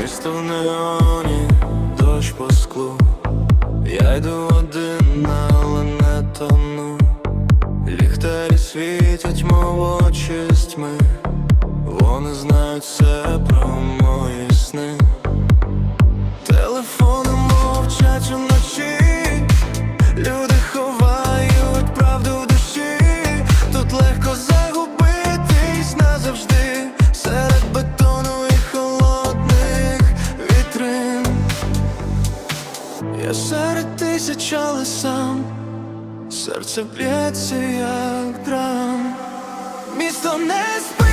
Місто в неоні, дощ по склу. Я йду один, але не тону. Ліхтарі світять, мов очі з. Вони знають все про мої Я серед тисяч, але сам серце б'ється, як драм. Місто не спить,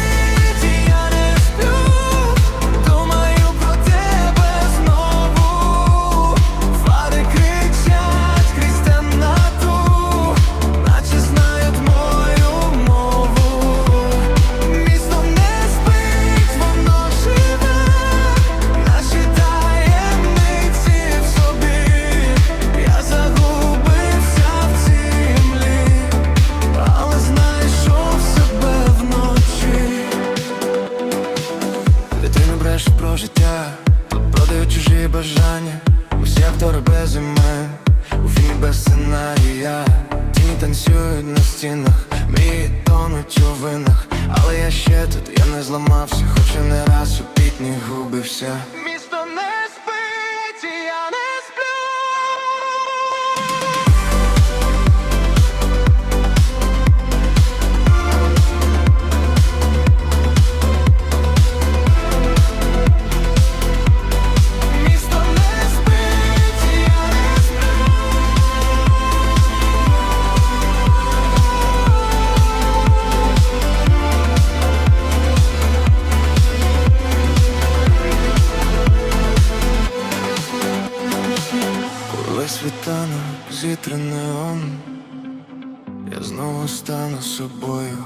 життя, тут продають чужі бажання. Усі актори без імен, у фільмі без сценарія. Тіні танцюють на стінах, мрії тонуть у винах. Але я ще тут, я не зламався, хоч і не раз у пітні губився. Світанок зітри неон, я знову стану собою.